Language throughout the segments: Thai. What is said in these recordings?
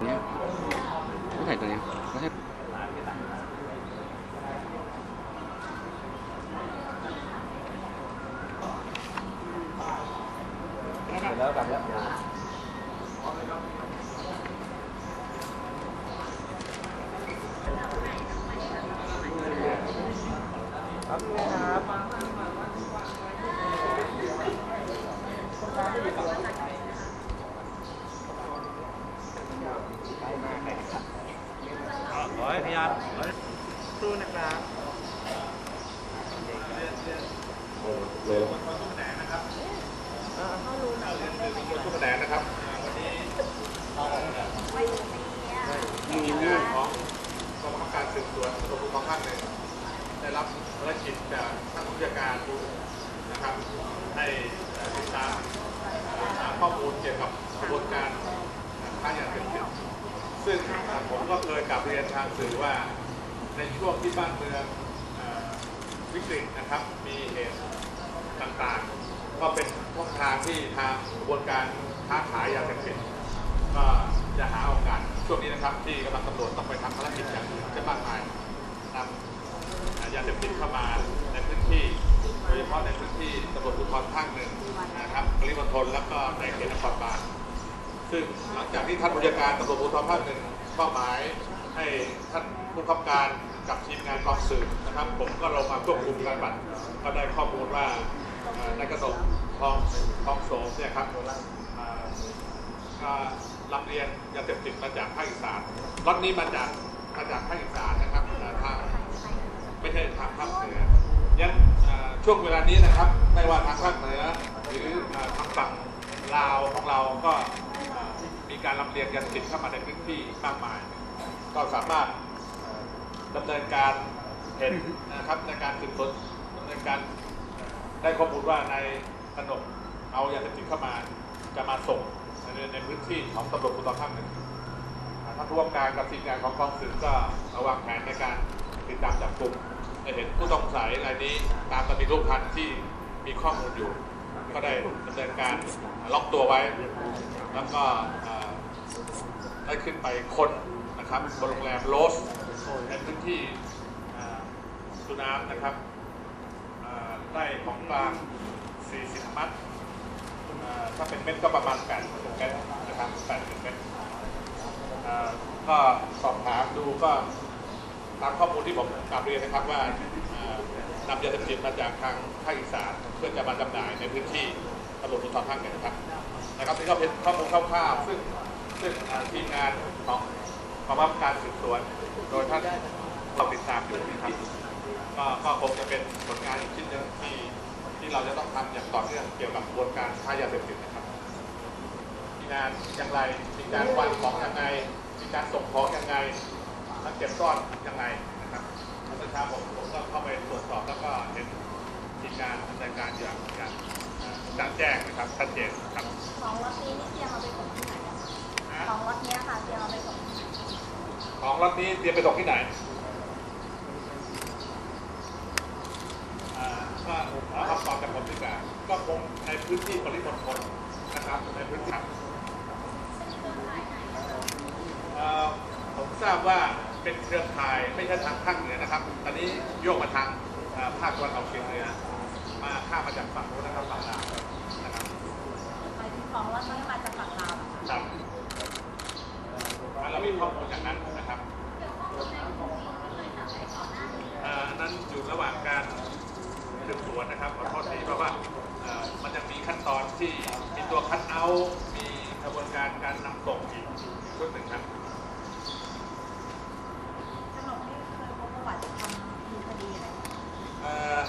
nhé có thể rồi em có hết Thank you. พยานสู้นะครับทุกแผนกนะครับวันนี้ทีมงานของกองบังคับการสืบสวนตำรวจภูธรภาคหนึ่งได้รับภารกิจจากท่านผู้จัดการนะครับให้ติดตามหาข้อมูลเกี่ยวกับกระบวนการค้ายาเสพติด ซึ่งผมก็เคยกลับเรียนทางสื่อว่า ในช่วงที่บ้านเมืองวิกฤตนะครับ มีเหตุต่างๆ ก็เป็นช่องทางที่ทางกระบวนการค้าขายยาเสพติดก็จะหาโอกาสช่วงนี้นะครับ ที่กำลังตำรวจต้องไปทำภารกิจอย่างอื่นจะมากมายนำยาเสพติดเข้ามาในพื้นที่โดยเฉพาะในพื้นที่ตำรวจภูธรภาคหนึ่งนะครับปริมณฑลแล้วก็ในเขตนครบาล ซึ่งหลังจากที่ท่านผู้จัดการตำรวจภูธรภาคหนึ่งมอบหมายให้ท่านผู้กำกับการกับทีมงานกองสืบนะครับ ผมก็ลงมาควบคุมการบัตรก็ได้ข้อมูลว่าในกระดกทองทองโสมเนี่ยครับรับเรียนยาเสพติดมาจากภาคอีสานล็อตนี้มาจากมาจากภาคอีสานนะครับทางไม่ใช่ทางภาคเหนือยันช่วงเวลานี้นะครับ ไม่ว่าทางภาคเหนือหรือทางฝั่งลาวของเราก็ การลำเลียงยาเสพติดเข้ามาในพื้นที่มากมาย ก็สามารถเอ่อดำเนินการเห็นนะครับในการสืบสวนดำเนินการได้ข้อมูลว่าในขนมเอายาเสพติดเข้ามาจะมาส่งในในพื้นที่ของตำรวจภูธรภาคหนึ่งอ่าท่านร่วมการกับทีมงานของกองสืบก็ระวางแผนในการติดตามจับกลุ่มเห็นผู้ต้องสงสัยรายนี้ตามตำรวจรูปพันธ์ที่มีข้อมูลอยู่ ก็ได้ดำเนินการล็อกตัวไว้ แล้วก็ ได้ขึ้นไปค้นนะครับบนโรงแรมโรสในพื้นที่สุน้ำนะครับได้ของกลาง 40 มัดถ้าเป็นเม็ดก็ประมาณ8เม็ดนะครับ8เม็ดก็สอบถามดูก็ตามข้อมูลที่ผมกลับเรียนนะครับว่านำยาเสพติดมาจากทางภาคอีสานเพื่อจะมาจำหน่ายในพื้นที่ตำรวจภูธรภาคหนึ่งครับนะครับนี่ก็เป็นข้อมูลคร่าวๆซึ่ง ซึ่งทีมงานของกองบังคับการสืบสวน โดยท่านเราติดตามอยู่นะครับก็คงจะเป็นผลงานอีกชิ้นหนึ่งที่ที่เราจะต้องทำอย่างต่อเนื่องเกี่ยวกับกระบวนการค้ายาเสพติดนะครับ มีงานอย่างไรมีการวางของยังไงมีการส่งของยังไงและเก็บซ่อนยังไงนะครับเมื่อเช้าผมผมก็เข้าไปตรวจสอบแล้วก็เห็นทีมงานดำเนินการอย่างอย่างแจ้งนะครับชัดเจนครับของล็อตนี้นี่เตรียมเอาไปส่งที่ไหน ของล็อตเนี้ยค่ะเตรียมเอาไปส่งที่ไหนของรถนี้เตรียมไปส่งที่ไหนอ่าก็ขอคำตอบจากผมดีกว่าก็คงในพื้นที่ปริมณฑลนะครับในพื้นที่เอ่อผมทราบว่าเป็นเครือข่ายไม่ใช่ทางภาคเหนือนะครับ ตอนนี้โยกมาทางเอ่อภาคตะวันออกเฉียงเหนือมาข้ามมาจากฝั่งโน้นนะครับฝั่งลาวนะครับหมายถึงของล็อตนี้มาจากฝั่งลาวเหรอคะครับ อ่มีข้อมูลอย่างนั้นนะครับอ่อนั้นอยู่ระหว่างการสืบสวนนะครับขอโทษทีเพราะว่าอ่อมันยังมีขั้นตอนที่มีตัวคัดเอา มีกระบวนการการนำส่งอีกชุดหนึ่งครับขนมนี่เคยพบประวัติทำคดีอะไรอ่อ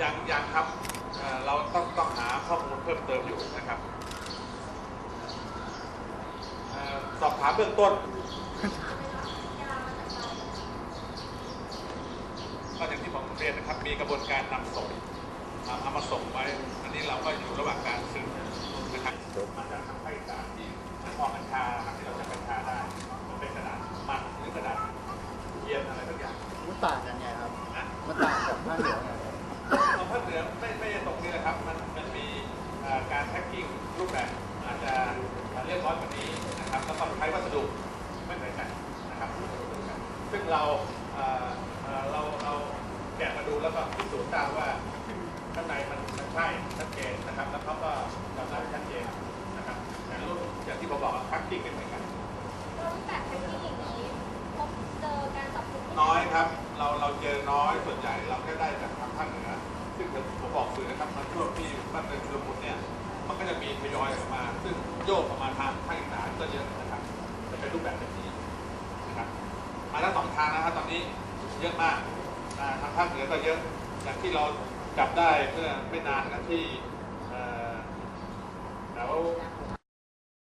ยังยังครับอ่อเราต้องต้องหาข้อมูลเพิ่มเติมอยู่นะครับเอ่อสอบถามเบื้องต้นก็อย่างที่ผมเรียนนะครับ มีกระบวนการนำส่งเอาเอามาส่งไว้ อันนี้เราก็อยู่ระหว่างการสืบนะครับมาจากทางภาคอีสานที่ทางออกกัญชาครับที่เราจะกัญชาได้ มันเป็นกระดาษมันหรือกระดาษเทียมอะไรสักอย่างมันต่างกันไงครับนะมันต่างจากภาคเหนือไงเอาภาคเหนือไม่ไม่ตรงนี้นะครับ มันมันมีเอ่อการแพ็กกิ้งรูปแบบ เราเอ่อเอ่อเราเราแกะมาดูแล้วก็พิสูจน์ทราบว่าข้างในมันมันใช่ชัดเจนนะครับ แล้วเขาก็ยอมรับชัดเจนนะครับแต่รูปอย่างที่ผมบอกแพ็กกิ้งไม่เหมือนกันรูปแบบเป็นที่อย่างนี้พบเจอการจับกุมที่น้อยครับ เราเราเจอน้อยส่วนใหญ่เราก็ได้จากทางภาคเหนือซึ่งผมบอกสื่อนะครับมันช่วงที่บ้านเมืองชุลมุนเนี่ยมันก็จะมีทยอยออกมา ซึ่งโยกออกมาทางภาคอีสานก็เยอะนะครับจะเป็นรูปแบบแบบนี้นะครับ มาแล้วสองทางนะครับตอนนี้เยอะมากทางภาคเหนือก็เยอะอย่างที่เราจับได้เมื่อไม่นานนะที่แถว